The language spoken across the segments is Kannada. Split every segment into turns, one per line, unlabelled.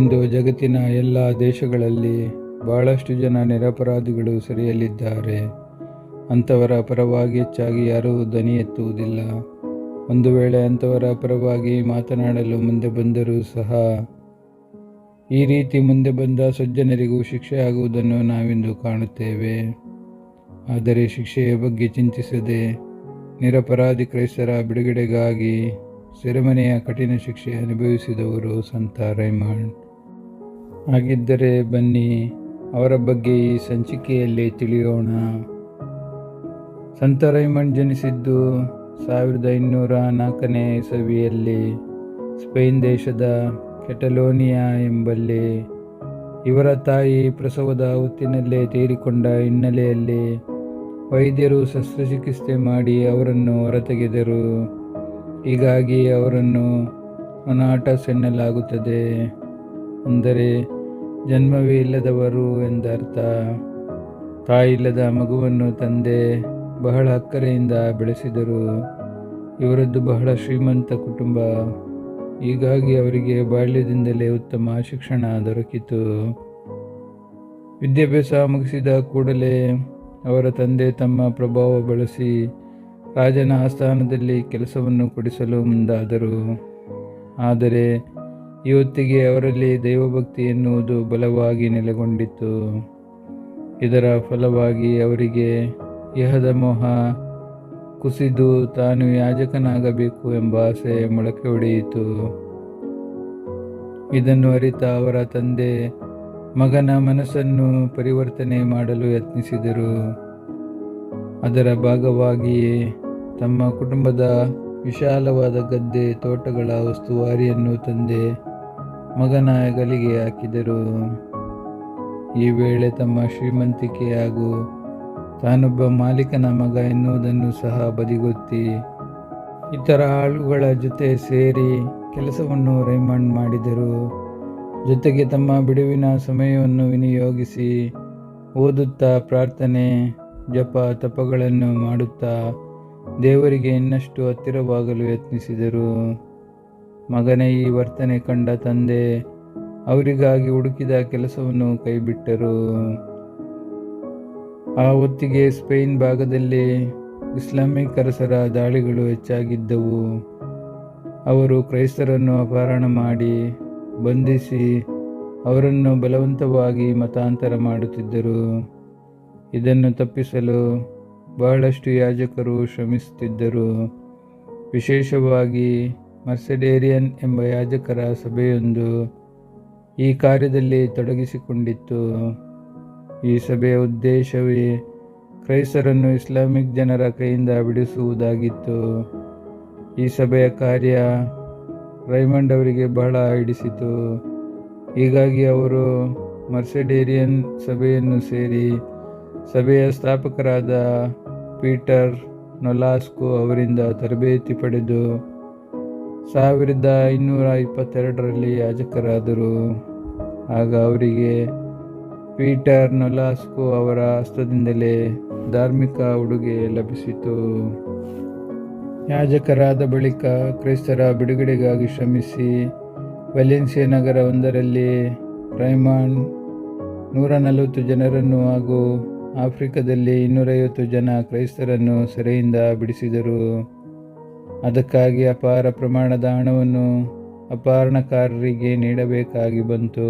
ಇಂದು ಜಗತ್ತಿನ ಎಲ್ಲ ದೇಶಗಳಲ್ಲಿ ಬಹಳಷ್ಟು ಜನ ನಿರಪರಾಧಿಗಳು ಸೆರೆಯಲ್ಲಿದ್ದಾರೆ. ಅಂಥವರ ಪರವಾಗಿ ಹೆಚ್ಚಾಗಿ ಯಾರೂ ಧ್ವನಿ ಎತ್ತುವುದಿಲ್ಲ. ಒಂದು ವೇಳೆ ಅಂಥವರ ಪರವಾಗಿ ಮಾತನಾಡಲು ಮುಂದೆ ಬಂದರೂ ಸಹ ಈ ರೀತಿ ಮುಂದೆ ಬಂದ ಸಜ್ಜನರಿಗೂ ಶಿಕ್ಷೆಯಾಗುವುದನ್ನು ನಾವಿಂದು ಕಾಣುತ್ತೇವೆ. ಆದರೆ ಶಿಕ್ಷೆಯ ಬಗ್ಗೆ ಚಿಂತಿಸದೆ ನಿರಪರಾಧಿ ಕ್ರೈಸ್ತರ ಬಿಡುಗಡೆಗಾಗಿ ಸೆರೆಮನೆಯ ಕಠಿಣ ಶಿಕ್ಷೆ ಅನುಭವಿಸಿದವರು ಸಂತ ರೈಮಾಂಡ್ ಹಾಗಿದ್ದರೆ ಬನ್ನಿ, ಅವರ ಬಗ್ಗೆ ಈ ಸಂಚಿಕೆಯಲ್ಲಿ ತಿಳಿಯೋಣ. ಸಂತ ರೈಮಂಡ್ ಜನಿಸಿದ್ದು ಸಾವಿರದ ಇನ್ನೂರ ನಾಲ್ಕನೇ ಇಸವಿಯಲ್ಲಿ ಸ್ಪೇನ್ ದೇಶದ ಕೆಟಲೋನಿಯಾ ಎಂಬಲ್ಲಿ. ಇವರ ತಾಯಿ ಪ್ರಸವದ ಹೊತ್ತಿನಲ್ಲೇ ತೀರಿಕೊಂಡ ಹಿನ್ನೆಲೆಯಲ್ಲಿ ವೈದ್ಯರು ಶಸ್ತ್ರಚಿಕಿತ್ಸೆ ಮಾಡಿ ಅವರನ್ನು ಹೊರತೆಗೆದರು. ಹೀಗಾಗಿ ಅವರನ್ನು ಅನಾಟಸ್ ಎನ್ನಲಾಗುತ್ತದೆ ಅಂದರೆ ಜನ್ಮವೇ ಇಲ್ಲದವರು ಎಂದರ್ಥ. ತಾಯಿಲ್ಲದ ಮಗುವನ್ನು ತಂದೆ ಬಹಳ ಅಕ್ಕರೆಯಿಂದ ಬೆಳೆಸಿದರು. ಇವರದ್ದು ಬಹಳ ಶ್ರೀಮಂತ ಕುಟುಂಬ. ಹೀಗಾಗಿ ಅವರಿಗೆ ಬಾಲ್ಯದಿಂದಲೇ ಉತ್ತಮ ಶಿಕ್ಷಣ ದೊರಕಿತು. ವಿದ್ಯಾಭ್ಯಾಸ ಮುಗಿಸಿದ ಕೂಡಲೇ ಅವರ ತಂದೆ ತಮ್ಮ ಪ್ರಭಾವ ಬಳಸಿ ರಾಜನ ಆಸ್ಥಾನದಲ್ಲಿ ಕೆಲಸವನ್ನು ಕೊಡಿಸಲು ಮುಂದಾದರು. ಆದರೆ ಈ ಹೊತ್ತಿಗೆ ಅವರಲ್ಲಿ ದೈವಭಕ್ತಿ ಎನ್ನುವುದು ಬಲವಾಗಿ ನೆಲೆಗೊಂಡಿತ್ತು. ಇದರ ಫಲವಾಗಿ ಅವರಿಗೆ ಇಹದ ಮೋಹ ಕುಸಿದು ತಾನು ಯಾಜಕನಾಗಬೇಕು ಎಂಬ ಆಸೆ ಮೊಳಕೆ ಹೊಡೆಯಿತು ಇದನ್ನು ಅರಿತ ಅವರ ತಂದೆ ಮಗನ ಮನಸ್ಸನ್ನು ಪರಿವರ್ತನೆ ಮಾಡಲು ಯತ್ನಿಸಿದರು. ಅದರ ಭಾಗವಾಗಿಯೇ ತಮ್ಮ ಕುಟುಂಬದ ವಿಶಾಲವಾದ ಗದ್ದೆ, ತೋಟಗಳ ಉಸ್ತುವಾರಿಯನ್ನು ತಂದೆ ಮಗನ ಗಲಿಗೆ ಹಾಕಿದರು ಈ ವೇಳೆ ತಮ್ಮ ಶ್ರೀಮಂತಿಕೆ ಹಾಗೂ ತಾನೊಬ್ಬ ಮಾಲೀಕನ ಮಗ ಎನ್ನುವುದನ್ನು ಸಹ ಬದಿಗೊತ್ತಿ ಇತರ ಆಳುಗಳ ಜೊತೆ ಸೇರಿ ಕೆಲಸವನ್ನು ರೈಮಂಡ್ ಮಾಡಿದರು. ಜೊತೆಗೆ ತಮ್ಮ ಬಿಡುವಿನ ಸಮಯವನ್ನು ವಿನಿಯೋಗಿಸಿ ಓದುತ್ತಾ ಪ್ರಾರ್ಥನೆ, ಜಪ, ತಪಗಳನ್ನು ಮಾಡುತ್ತಾ ದೇವರಿಗೆ ಇನ್ನಷ್ಟು ಹತ್ತಿರವಾಗಲು ಯತ್ನಿಸಿದರು. ಮಗನ ಈ ವರ್ತನೆ ಕಂಡ ತಂದೆ ಅವರಿಗಾಗಿ ಹುಡುಕಿದ ಕೆಲಸವನ್ನು ಕೈಬಿಟ್ಟರು. ಆ ಹೊತ್ತಿಗೆ ಸ್ಪೇನ್ ಭಾಗದಲ್ಲಿ ಇಸ್ಲಾಮಿಕ್ ಅರಸರ ದಾಳಿಗಳು ಹೆಚ್ಚಾಗಿದ್ದವು. ಅವರು ಕ್ರೈಸ್ತರನ್ನು ಅಪಹರಣ ಮಾಡಿ ಬಂಧಿಸಿ ಅವರನ್ನು ಬಲವಂತವಾಗಿ ಮತಾಂತರ ಮಾಡುತ್ತಿದ್ದರು. ಇದನ್ನು ತಪ್ಪಿಸಲು ಬಹಳಷ್ಟು ಯಾಜಕರು ಶ್ರಮಿಸುತ್ತಿದ್ದರು. ವಿಶೇಷವಾಗಿ ಮರ್ಸೆಡೇರಿಯನ್ ಎಂಬ ಯಾಜಕರ ಸಭೆಯೊಂದು ಈ ಕಾರ್ಯದಲ್ಲಿ ತೊಡಗಿಸಿಕೊಂಡಿತ್ತು. ಈ ಸಭೆಯ ಉದ್ದೇಶವೇ ಕ್ರೈಸ್ತರನ್ನು ಇಸ್ಲಾಮಿಕ್ ಜನರ ಕೈಯಿಂದ ಬಿಡಿಸುವುದಾಗಿತ್ತು. ಈ ಸಭೆಯ ಕಾರ್ಯ ರೈಮಂಡ್ ಅವರಿಗೆ ಬಹಳ ಹಿಡಿಸಿತು. ಹೀಗಾಗಿ ಅವರು ಮರ್ಸೆಡೇರಿಯನ್ ಸಭೆಯನ್ನು ಸೇರಿ ಸಭೆಯ ಸ್ಥಾಪಕರಾದ ಪೀಟರ್ ನೊಲಾಸ್ಕೋ ಅವರಿಂದ ತರಬೇತಿ ಪಡೆದು ಸಾವಿರದ ಇನ್ನೂರ ಇಪ್ಪತ್ತೆರಡರಲ್ಲಿ ಯಾಜಕರಾದರು. ಆಗ ಅವರಿಗೆ ಪೀಟರ್ ನೊಲಾಸ್ಕೋ ಅವರ ಹಸ್ತದಿಂದಲೇ ಧಾರ್ಮಿಕ ಉಡುಗೆ ಲಭಿಸಿತು. ಯಾಜಕರಾದ ಬಳಿಕ ಕ್ರೈಸ್ತರ ಬಿಡುಗಡೆಗಾಗಿ ಶ್ರಮಿಸಿ ವೆಲೆನ್ಸಿಯಾ ನಗರ ಒಂದರಲ್ಲಿ ರೈಮಾಂಡ್ ನೂರ ನಲವತ್ತು ಜನರನ್ನು ಹಾಗೂ ಆಫ್ರಿಕಾದಲ್ಲಿ ಇನ್ನೂರೈವತ್ತು ಜನ ಕ್ರೈಸ್ತರನ್ನು ಸೆರೆಯಿಂದ ಬಿಡಿಸಿದರು. ಅದಕ್ಕಾಗಿ ಅಪಾರ ಪ್ರಮಾಣದ ಹಣವನ್ನು ಅಪಹರಣಕಾರರಿಗೆ ನೀಡಬೇಕಾಗಿ ಬಂತು.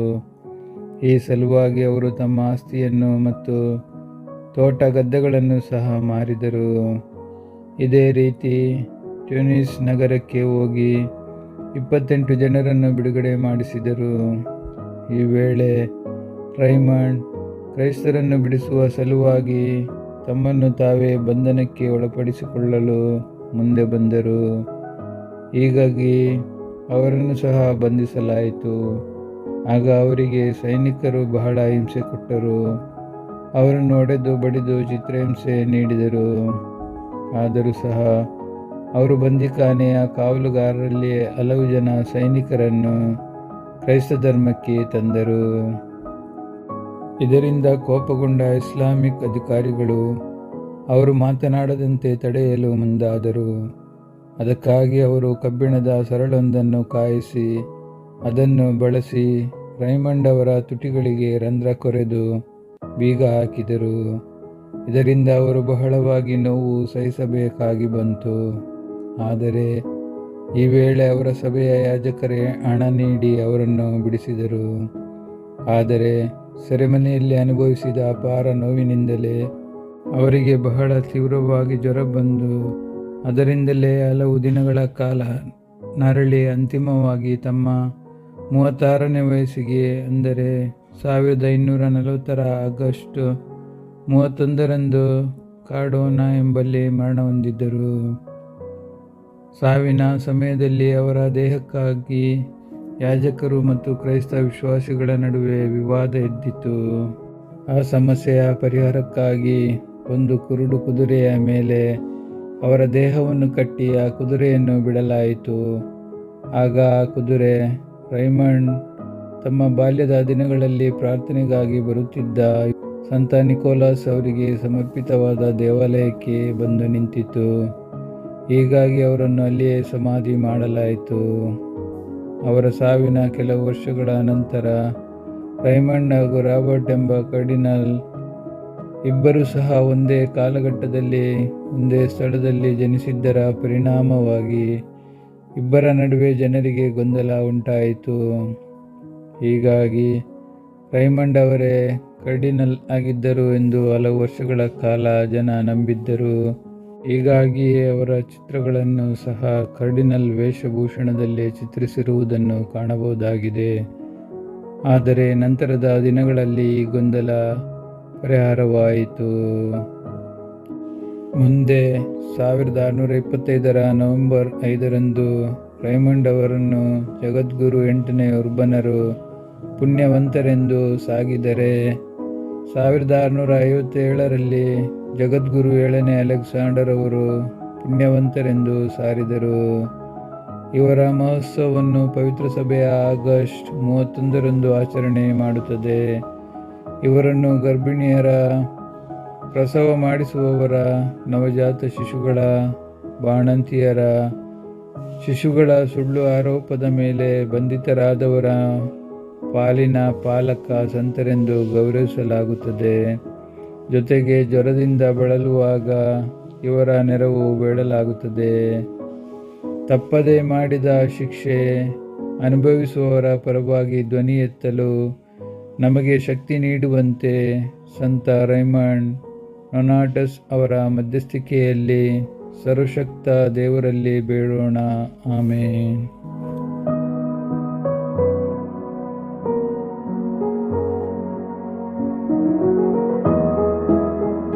ಈ ಸಲುವಾಗಿ ಅವರು ತಮ್ಮ ಆಸ್ತಿಯನ್ನು ಮತ್ತು ತೋಟ ಗದ್ದೆಗಳನ್ನು ಸಹ ಮಾರಿದರು. ಇದೇ ರೀತಿ ಟ್ಯೂನಿಸ್ ನಗರಕ್ಕೆ ಹೋಗಿ ಇಪ್ಪತ್ತೆಂಟು ಜನರನ್ನು ಬಿಡುಗಡೆ ಮಾಡಿಸಿದರು. ಈ ವೇಳೆ ರೈಮಂಡ್ ಕ್ರೈಸ್ತರನ್ನು ಬಿಡಿಸುವ ಸಲುವಾಗಿ ತಮ್ಮನ್ನು ತಾವೇ ಬಂಧನಕ್ಕೆ ಒಳಪಡಿಸಿಕೊಳ್ಳಲು ಮುಂದೆ ಬಂದರು. ಹೀಗಾಗಿ ಅವರನ್ನು ಸಹ ಬಂಧಿಸಲಾಯಿತು. ಆಗ ಅವರಿಗೆ ಸೈನಿಕರು ಬಹಳ ಹಿಂಸೆ ಕೊಟ್ಟರು. ಅವರನ್ನು ಹೊಡೆದು ಬಡಿದು ಚಿತ್ರಹಿಂಸೆ ನೀಡಿದರು. ಆದರೂ ಸಹ ಅವರು ಬಂದಿಖಾನೆಯ ಕಾವಲುಗಾರರಲ್ಲಿ ಹಲವು ಜನ ಸೈನಿಕರನ್ನು ಕ್ರೈಸ್ತ ಧರ್ಮಕ್ಕೆ ತಂದರು. ಇದರಿಂದ ಕೋಪಗೊಂಡ ಇಸ್ಲಾಮಿಕ್ ಅಧಿಕಾರಿಗಳು ಅವರು ಮಾತನಾಡದಂತೆ ತಡೆಯಲು ಮುಂದಾದರು. ಅದಕ್ಕಾಗಿ ಅವರು ಕಬ್ಬಿಣದ ಸರಳೊಂದನ್ನು ಕಾಯಿಸಿ, ಅದನ್ನು ಬಳಸಿ ರೈಮಂಡ್ ಅವರ ತುಟಿಗಳಿಗೆ ರಂಧ್ರ ಕೊರೆದು ಬೀಗ ಹಾಕಿದರು. ಇದರಿಂದ ಅವರು ಬಹಳವಾಗಿ ನೋವು ಸಹಿಸಬೇಕಾಗಿ ಬಂತು. ಆದರೆ ಈ ವೇಳೆ ಅವರ ಸಭೆಯ ಯಾಜಕರೇ ಹಣ ನೀಡಿ ಅವರನ್ನು ಬಿಡಿಸಿದರು. ಆದರೆ ಸೆರೆಮನೆಯಲ್ಲಿ ಅನುಭವಿಸಿದ ಅಪಾರ ನೋವಿನಿಂದಲೇ ಅವರಿಗೆ ಬಹಳ ತೀವ್ರವಾಗಿ ಜ್ವರ ಬಂದು, ಅದರಿಂದಲೇ ಹಲವು ದಿನಗಳ ಕಾಲ ನರಳಿ ಅಂತಿಮವಾಗಿ ತಮ್ಮ ಮೂವತ್ತಾರನೇ ವಯಸ್ಸಿಗೆ, ಅಂದರೆ ಸಾವಿರದ ಇನ್ನೂರ ನಲವತ್ತರ ಆಗಸ್ಟ್ ಮೂವತ್ತೊಂದರಂದು ಕಾಡೋನಾ ಎಂಬಲ್ಲಿ ಮರಣ ಹೊಂದಿದ್ದರು. ಸಾವಿನ ಸಮಯದಲ್ಲಿ ಅವರ ದೇಹಕ್ಕಾಗಿ ಯಾಜಕರು ಮತ್ತು ಕ್ರೈಸ್ತ ವಿಶ್ವಾಸಿಗಳ ನಡುವೆ ವಿವಾದ ಎದ್ದಿತು ಆ ಸಮಸ್ಯೆಯ ಪರಿಹಾರಕ್ಕಾಗಿ ಒಂದು ಕುರುಡು ಕುದುರೆಯ ಮೇಲೆ ಅವರ ದೇಹವನ್ನು ಕಟ್ಟಿ ಆ ಕುದುರೆಯನ್ನು ಬಿಡಲಾಯಿತು. ಆಗ ಆ ಕುದುರೆ ರೈಮಂಡ್ ತಮ್ಮ ಬಾಲ್ಯದ ದಿನಗಳಲ್ಲಿ ಪ್ರಾರ್ಥನೆಗಾಗಿ ಬರುತ್ತಿದ್ದ ಸಂತ ನಿಕೋಲಾಸ್ ಅವರಿಗೆ ಸಮರ್ಪಿತವಾದ ದೇವಾಲಯಕ್ಕೆ ಬಂದು ನಿಂತಿತು. ಹೀಗಾಗಿ ಅವರನ್ನು ಅಲ್ಲಿಯೇ ಸಮಾಧಿ ಮಾಡಲಾಯಿತು. ಅವರ ಸಾವಿನ ಕೆಲವು ವರ್ಷಗಳ ನಂತರ ರೈಮಂಡ್ ಹಾಗೂ ರಾಬರ್ಟ್ ಎಂಬ ಕರ್ಡಿನಲ್ ಇಬ್ಬರು ಸಹ ಒಂದೇ ಕಾಲಘಟ್ಟದಲ್ಲಿ, ಒಂದೇ ಸ್ಥಳದಲ್ಲಿ ಜನಿಸಿದ್ದರ ಪರಿಣಾಮವಾಗಿ ಇಬ್ಬರ ನಡುವೆ ಜನರಿಗೆ ಗೊಂದಲ ಉಂಟಾಯಿತು. ಹೀಗಾಗಿ ರೈಮಂಡ್ ಅವರೇ ಕರ್ಡಿನಲ್ ಆಗಿದ್ದರು ಎಂದು ಹಲವು ವರ್ಷಗಳ ಕಾಲ ಜನ ನಂಬಿದ್ದರು. ಹೀಗಾಗಿ ಅವರ ಚಿತ್ರಗಳನ್ನು ಸಹ ಕರ್ಡಿನಲ್ ವೇಷಭೂಷಣದಲ್ಲಿ ಚಿತ್ರಿಸಿರುವುದನ್ನು ಕಾಣಬಹುದಾಗಿದೆ. ಆದರೆ ನಂತರದ ದಿನಗಳಲ್ಲಿ ಈ ಗೊಂದಲ ಪರಿಹಾರವಾಯಿತು. ಮುಂದೆ ಸಾವಿರದ ಆರುನೂರ ಇಪ್ಪತ್ತೈದರ ನವೆಂಬರ್ ಐದರಂದು ರೈಮಂಡ್ ಅವರನ್ನು ಜಗದ್ಗುರು ಎಂಟನೇ ಉರ್ಬನರು ಪುಣ್ಯವಂತರೆಂದು ಸಾಗಿದರೆ, ಸಾವಿರದ ಆರುನೂರ ಐವತ್ತೇಳರಲ್ಲಿ ಜಗದ್ಗುರು ಏಳನೇ ಅಲೆಕ್ಸಾಂಡರ್ ಅವರು ಪುಣ್ಯವಂತರೆಂದು ಸಾರಿದರು. ಇವರ ಮಹೋತ್ಸವವನ್ನು ಪವಿತ್ರ ಸಭೆಯ ಆಗಸ್ಟ್ ಮೂವತ್ತೊಂದರಂದು ಆಚರಣೆ ಮಾಡುತ್ತದೆ. ಇವರನ್ನು ಗರ್ಭಿಣಿಯರ ಪ್ರಸವ ಮಾಡಿಸುವವರ ನವಜಾತ ಶಿಶುಗಳ ಬಾಣಂತಿಯರ ಶಿಶುಗಳ ಸುಳ್ಳು ಆರೋಪದ ಮೇಲೆ ಬಂಧಿತರಾದವರ ಪಾಲಿನ ಪಾಲಕ ಸಂತರೆಂದು ಗೌರವಿಸಲಾಗುತ್ತದೆ. ಜೊತೆಗೆ ಜ್ವರದಿಂದ ಬಳಲುವಾಗ ಇವರ ನೆರವು ಬೇಡಲಾಗುತ್ತದೆ. ತಪ್ಪದೆ ಮಾಡಿದ ಶಿಕ್ಷೆ ಅನುಭವಿಸುವವರ ಪರವಾಗಿ ಧ್ವನಿ ಎತ್ತಲು ನಮಗೆ ಶಕ್ತಿ ನೀಡುವಂತೆ ಸಂತ ರೈಮಂಡ್ ನೊನಾಟಸ್ ಅವರ ಮಧ್ಯಸ್ಥಿಕೆಯಲ್ಲಿ ಸರ್ವಶಕ್ತ ದೇವರಲ್ಲಿ ಬೇಡೋಣ. ಆಮೇನ್.